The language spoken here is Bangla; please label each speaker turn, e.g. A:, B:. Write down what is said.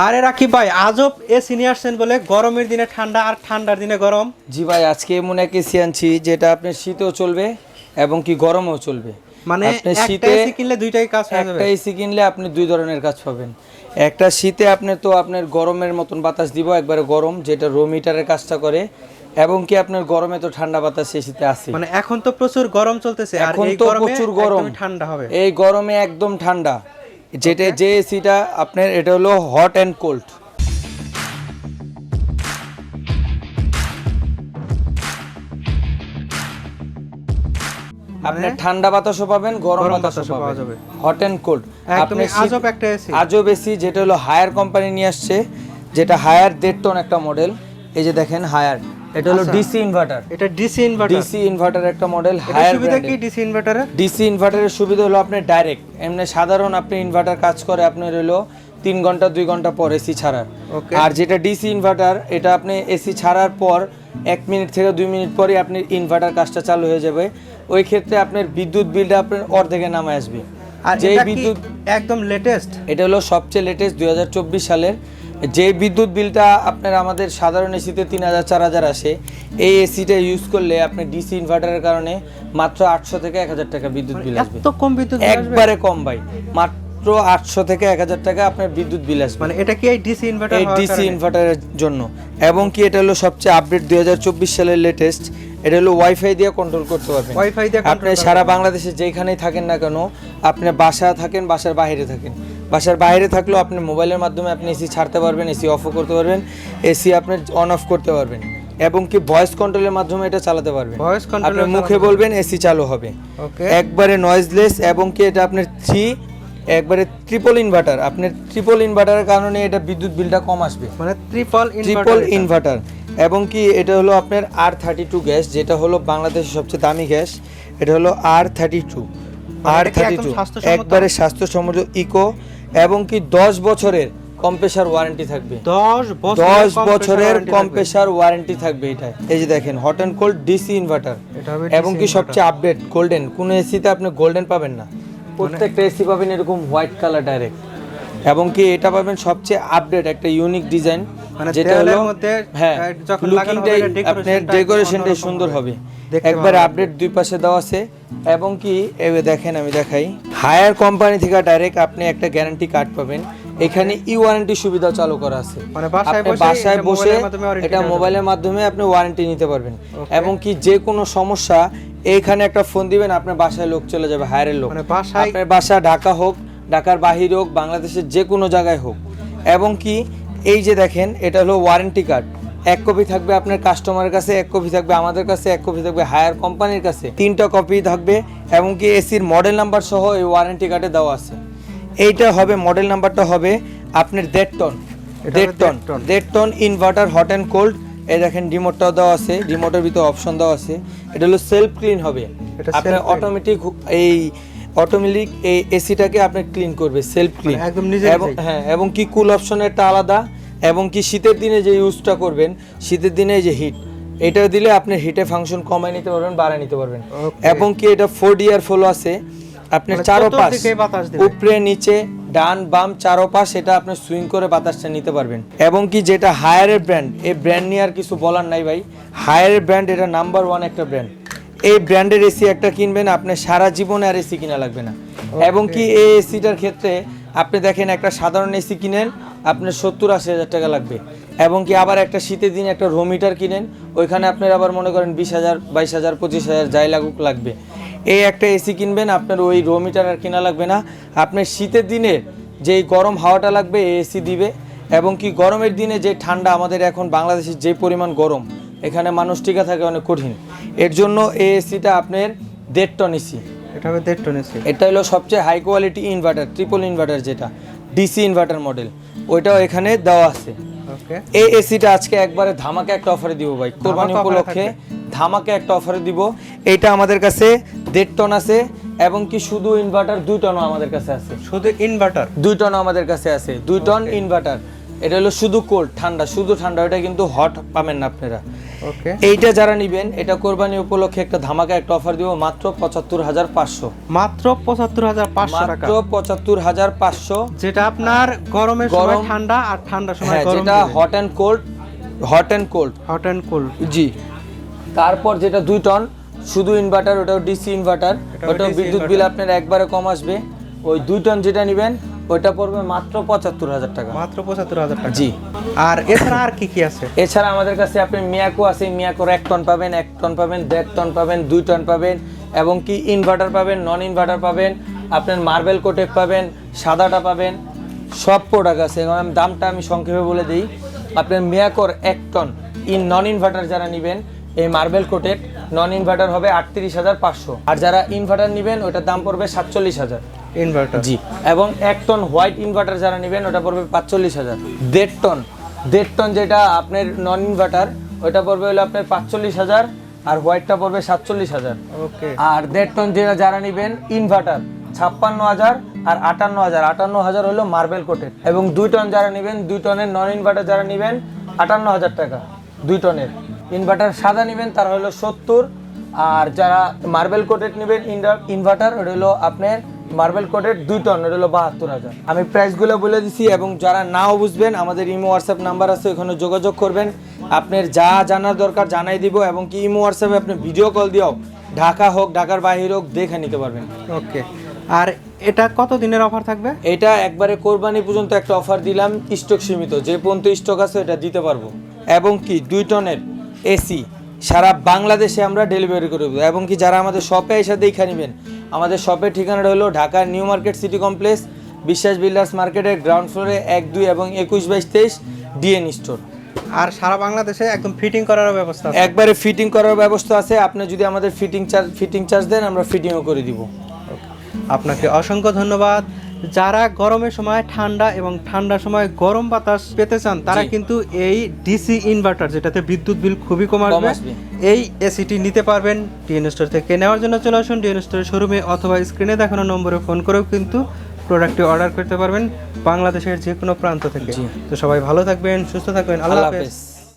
A: আরে রাখি ভাই আজব এসি নিয়ে আসছেন বলে গরমের দিনে ঠান্ডা আর ঠান্ডার দিনে গরম।
B: জি ভাই আজকে এমন এক এসি আনছি যেটা আপনার শীতেও চলবে এবং কি গরমেও চলবে।
A: মানে
B: আপনি
A: একটা
B: শীতে
A: এসি কিনলে দুইটাই কাজ হয়ে যাবে।
B: একটা এসি কিনলে আপনি দুই ধরনের কাজ পাবেন। একটা শীতে আপনি তো আপনার গরমের মতন বাতাস দিব একবারে গরম যেটা রো মিটারের কাজটা করে এবং কি আপনার গরমে তো ঠান্ডা বাতাস শীতে আসে
A: মানে এখন তো প্রচুর গরম চলতেছে আর
B: এখন তো প্রচুর গরম।
A: ঠান্ডা হবে।
B: এই গরমে একদম ঠান্ডা। যেটা যে এসিটা আপনার এটা হলো হট অ্যান্ড কোল্ড আপনি ঠান্ডা বাতাসও পাবেন গরম বাতাসও
A: পাওয়া যাবে।
B: হট অ্যান্ড কোল্ড
A: একদমই আজব একটা এসি
B: আজব এসি যেটা হলো হায়ার কোম্পানি নিয়ে আসছে যেটা হায়ার দেড় টন একটা মডেল এই যে দেখেন হায়ার এটা হলো
A: আচ্ছা।
B: DC inverter.
A: এটা ডিসি ইনভার্টার।
B: ডিসি ইনভার্টার একটা মডেল হায়ার
A: সুবিধা কি ডিসি ইনভার্টারের?
B: ডিসি ইনভার্টারের সুবিধা হলো আপনি ডাইরেক্ট এমনি সাধারণ আপনি ইনভার্টার কাজ করে আপনার হলো তিন ঘণ্টা দুই ঘণ্টা পর এসি ছাড়ার. আর যেটা ডিসি ইনভার্টার এটা আপনি এসি ছাড়ার পর এক মিনিট থেকে দুই মিনিট পরে আপনি ইনভার্টার কাজটা চালু হয়ে যাবে। ওই ক্ষেত্রে আপনার বিদ্যুৎ বিলটা আপনার অর্ধেকে নামে আসবে।
A: আর
B: যে বিদ্যুৎ
A: একদম লেটেস্ট
B: এটা হলো সবচেয়ে লেটেস্ট দুই হাজার চব্বিশ সালের যে বিদ্যুৎ বিলটা আপনার আমাদের সাধারণ এসিতে তিন হাজার চার হাজার আসে এই এসিটা ইউজ করলে আপনি ডিসি ইনভার্টারের কারণে মাত্র আটশো থেকে এক হাজার টাকা বিদ্যুৎ বিল আসবে।
A: এত কম বিদ্যুৎ
B: একবারে কম ভাই মাত্র আটশো থেকে এক হাজার টাকা আপনার বিদ্যুৎ বিল আসবে।
A: মানে এটা কি এই ডিসি ইনভার্টার
B: এই ডিসি ইনভার্টারের জন্য। এবং কি এটা হলো সবচেয়ে আপডেট দুই হাজার চব্বিশ সালের লেটেস্ট এটা হলো ওয়াইফাই দিয়ে কন্ট্রোল করতে পারবেন।
A: ওয়াইফাই দিয়ে
B: আপনি সারা বাংলাদেশে যেখানেই থাকেন না কেন আপনি বাসা থাকেন বাসার বাইরে থাকেন। বাসার বাইরে থাকলেও আপনি মোবাইলের মাধ্যমে আপনি এসি ছাড়তে পারবেন এসি অফও করতে পারবেন এসি আপনি অন অফ করতে পারবেন এবং কি ভয়েস কন্ট্রোলের মাধ্যমে এটা চালাতে পারবেন।
A: ভয়েস
B: আপনি
A: কন্ট্রোল
B: মুখে বলবেন এসি চালু হবে।
A: ওকে
B: একবারে নয়েজলেস এবং কি এটা আপনার থ্রি একবারে ট্রিপল ইনভার্টার আপনার ট্রিপল ইনভার্টারের কারণে এটা বিদ্যুৎ বিলটা কম আসবে।
A: মানে ট্রিপল
B: ট্রিপল
A: ইনভার্টার
B: এবং কি এটা হলো আপনার আর থার্টি টু গ্যাস যেটা হলো বাংলাদেশের সবচেয়ে দামি গ্যাস। এটা হলো R thirty two R thirty two? একবারে স্বাস্থ্যসম্মত ইকো এবং কি দশ বছরের কম্প্রেসার ওয়ারেন্টি থাকবে।
A: 10 বছর
B: দশ বছরের কম্প্রেসার ওয়ারেন্টি থাকবে এটা। এই যে দেখেন hot and cold DC inverter এবং কি সবচেয়ে আপডেট গোল্ডেন কোন এসিতে আপনি গোল্ডেন পাবেন না। প্রত্যেকটা এসি পাবেন এরকম হোয়াইট কালার ডাইরেক্ট এবং কি এটা পাবেন সবচেয়ে আপডেট একটা ইউনিক ডিজাইন
A: মানে মধ্যে,
B: হ্যাঁ
A: যখন লাগানো হবে, এটা
B: আপনার ডেকোরেশনটাই সুন্দর
A: হবে।
B: হবে।
A: দেখতে
B: একবারে
A: ভালো
B: আপডেট দুই পাশে দেওয়া আছে। এবং কি এই দেখেন আমি দেখাই। হায়ার কোম্পানি থেকে ডাইরেক্ট আপনি একটা গ্যারান্টি কার্ড পাবেন। এখানে ই ওয়ারেন্টি সুবিধা চালু করা আছে।
A: মানে বাসায় বসে এটা মোবাইলের মাধ্যমে
B: আপনি ওয়ারেন্টি নিতে পারবেন। এবং কি যে কোনো সমস্যা এইখানে একটা ফোন দিবেন আপনার বাসায় লোক চলে যাবে হায়ারের লোক।
A: মানে বাসায়
B: আপনার বাসা ঢাকা হোক ঢাকার বাহির হোক বাংলাদেশের যে কোনো জায়গায় হোক। এবং কি এই যে দেখেন এটা হলো ওয়ারেন্টি কার্ড এক কপি থাকবে আপনার কাস্টমারের কাছে এক কপি থাকবে আমাদের কাছে এক কপি থাকবে হায়ার কোম্পানির কাছে। তিনটা কপি থাকবে এবং কি এসির মডেল নাম্বার সহ এই ওয়ারেন্টি কার্ডে দেওয়া আছে। এইটা হবে মডেল নাম্বারটা হবে আপনার দেড় টন দেড় টন
A: দেড় টন।
B: দেড় ton inverter hot and cold এই দেখেন রিমোটটাও দেওয়া আছে রিমোটের ভিতরে অপশন দেওয়া আছে। এটা হলো সেলফ ক্লিন হবে।
A: এটা
B: আপনার অটোমেটিক এই অটোমেটিক এই এসিটাকে আপনি ক্লিন করবে সেলফ ক্লিন
A: মানে একদম নিজে
B: এবং হ্যাঁ এবং কি কুল অপশনেরটা আলাদা এবং কি শীতের দিনে যে ইউজটা করবেন শীতের দিনে এই যে হিট এটা দিলে আপনি হিটে ফাংশন কমায় নিতে পারবেন বাড়ায় নিতে পারবেন। এবং কি এটা ফোর ইয়ার ফলো আছে আপনার
A: মানে
B: চারো পাশ
A: বাতাস
B: উপরে নিচে ডান বাম চারো পাশ এটা আপনি সুইং করে বাতাসটা নিতে পারবেন। এবং কি যেটা হায়ারের ব্র্যান্ড এই ব্র্যান্ড নিয়ে আর কিছু বলার নাই ভাই হায়ারের ব্র্যান্ড এটা নাম্বার ওয়ান একটা ব্র্যান্ড এই ব্র্যান্ডের এসি একটা কিনবেন আপনার সারা জীবনে আর এসি কিনা লাগবে না। এবং কি এই এসিটার ক্ষেত্রে আপনি দেখেন একটা সাধারণ এসি কিনেন আপনার সত্তর আশি হাজার টাকা লাগবে। এবং কি আবার একটা শীতের দিন একটা রোমিটার কিনেন ওইখানে আপনার আবার মনে করেন বিশ হাজার বাইশ হাজার পঁচিশ হাজার যাই লাগুক লাগবে। এই একটা এসি কিনবেন আপনার ওই রোমিটার আর কিনা লাগবে না। আপনার শীতের দিনে যেই গরম হাওয়াটা লাগবে এই এসি দিবে। এবং কি গরমের দিনে যে ঠান্ডা আমাদের এখন বাংলাদেশের যে পরিমাণ গরম এখানে মানুষ টিকা থাকে অনেক কঠিন। এর জন্য এই এসিটা আপনার দেড় টন এসি
A: এটা হবে দেড় টন এসি
B: এটা হলো সবচেয়ে high quality inverter triple inverter যেটা ডিসি ইনভার্টার মডেল ওইটাও এখানে দেওয়া আছে।
A: ওকে
B: এই এসিটা আজকে একবারে ধামাকে একটা অফারে দিব ভাই। কোরবানি উপলক্ষে ধামাকে একটা অফারে দিব। এটা আমাদের কাছে দেড় টন আছে এবং কি শুধু ইনভার্টার দুই টনও আমাদের কাছে আছে।
A: শুধু ইনভার্টার
B: দুই টন আমাদের কাছে আছে। দুই টন ইনভার্টার এটা হলো শুধু কোল্ড ঠান্ডা। শুধু ঠান্ডা ওটা কিন্তু হট পাবেন না আপনারা। এইটা যারা নিবেন এটা কোরবানি উপলক্ষে একটা ধামাকা একটা অফার দিব মাত্র পঁচাত্তর হাজার পাঁচশো।
A: মাত্র পঁচাত্তর হাজার পাঁচশো
B: মাত্র পঁচাত্তর হাজার পাঁচশো।
A: যেটা আপনার গরমের সময়
B: গরম-
A: ঠান্ডা আর ঠান্ডা সময়
B: হ্যাঁ যেটা hot and cold hot and cold
A: hot and cold
B: জি। তারপর যেটা দুই টন শুধু ইনভার্টার ওটাও ডিসি ইনভার্টার ওটাও বিদ্যুৎ বিল আপনার একবারে কম আসবে। ওই দুই টন যেটা নেবেন ওইটা পড়বে মাত্র পঁচাত্তর হাজার টাকা।
A: মাত্র পঁচাত্তর হাজার টাকা।
B: জি।
A: আর এছাড়া আর কি কি আছে?
B: এছাড়া আমাদের কাছে আপনি মিয়াকো আছে মিয়াকোর এক টন পাবেন এক টন পাবেন দেড় টন পাবেন দুই টন পাবেন এবং কি ইনভার্টার পাবেন নন ইনভার্টার পাবেন আপনার মার্বেল কোটেক পাবেন সাদাটা পাবেন সব প্রোডাক্ট আছে। এবং দামটা আমি সংক্ষেপে বলে দিই। আপনার মিয়াকোর এক টন ইন নন ইনভার্টার যারা নেবেন এই মার্বেল কোটেক নন ইনভার্টার হবে আটত্রিশ হাজার পাঁচশো। আর যারা ইনভার্টার নেবেন ওটার দাম পড়বে সাতচল্লিশ হাজার।
A: ইনভার্টার
B: জি। এবং এক টন হোয়াইট ইনভার্টার যারা নেবেন ওটা পড়বে পাঁচচল্লিশ হাজার। দেড় টন দেড় টন যেটা আপনার নন ইনভার্টার ওটা পড়বে হলো আপনার পাঁচচল্লিশ হাজার আর হোয়াইটটা পড়বে সাতচল্লিশ হাজার।
A: ওকে।
B: আর দেড় টন যেটা যারা নেবেন ইনভার্টার ছাপ্পান্ন হাজার আর আটান্ন হাজার। আটান্ন হাজার হলো মার্বেল কোটেড এবং দুই টন যারা নেবেন দুই টনের নন ইনভার্টার যারা নেবেন আটান্ন হাজার টাকা। দুই টনের ইনভার্টার সাদা নেবেন তার হলো সত্তর। আর যারা মার্বেল কোটেড নেবেন ইনভার্টার ওটা হলো আপনার মার্বেল কোটেড দুই টন ওটা হলো বাহাত্তর হাজার। আমি প্রাইসগুলো বলে দিছি এবং যারা নাও বুঝবেন আমাদের ইমো হোয়াটসঅ্যাপ নাম্বার আছে ওখানে যোগাযোগ করবেন। আপনার যা জানার দরকার জানাই দিব এবং কি ইমো হোয়াটসঅ্যাপে আপনি ভিডিও কল দিও ঢাকা হোক ঢাকার বাহির হোক দেখে নিতে পারবেন।
A: ওকে আর এটা কত দিনের অফার থাকবে?
B: এটা একবারে কোরবানি পর্যন্ত একটা অফার দিলাম স্টক সীমিত। যে পর্যন্ত স্টক আছে এটা দিতে পারব। এবং কি দুই টনের এসি সারা বাংলাদেশে আমরা ডেলিভারি করে দেবো। এবং কি যারা আমাদের শপে এসে দেখে নেবেন আমাদের শপের ঠিকানাটা হলো ঢাকার new market city complex Biswas builders মার্কেটের গ্রাউন্ড ফ্লোরে এক দুই এবং একুশ বাইশ তেইশ ডিএন স্টোর
A: আর সারা বাংলাদেশে একদম ফিটিং করার ব্যবস্থা
B: একবারে ফিটিং করার ব্যবস্থা আছে। আপনি যদি আমাদের ফিটিং চার্জ ফিটিং চার্জ দেন আমরা ফিটিংও করে দিব।
A: আপনাকে অসংখ্য ধন্যবাদ। যারা গরমের সময় ঠান্ডা এবং ঠান্ডার সময় গরম বাতাস পেতে চান তারা কিন্তু এই ডিসি ইনভার্টার যেটাতে বিদ্যুৎ বিল খুবই কম আসবে। এই এসিটি নিতে পারবেন। ডিএন স্টোর থেকে নেওয়ার জন্য চলে আসুন ডিএন স্টোরের শোরুমে অথবা স্ক্রিনে দেখানো নম্বরে ফোন করেও কিন্তু প্রোডাক্টটি অর্ডার করতে পারবেন বাংলাদেশের যে কোনো প্রান্ত থেকে। তো সবাই ভালো থাকবেন সুস্থ থাকবেন। আল্লাহ
B: হাফেজ।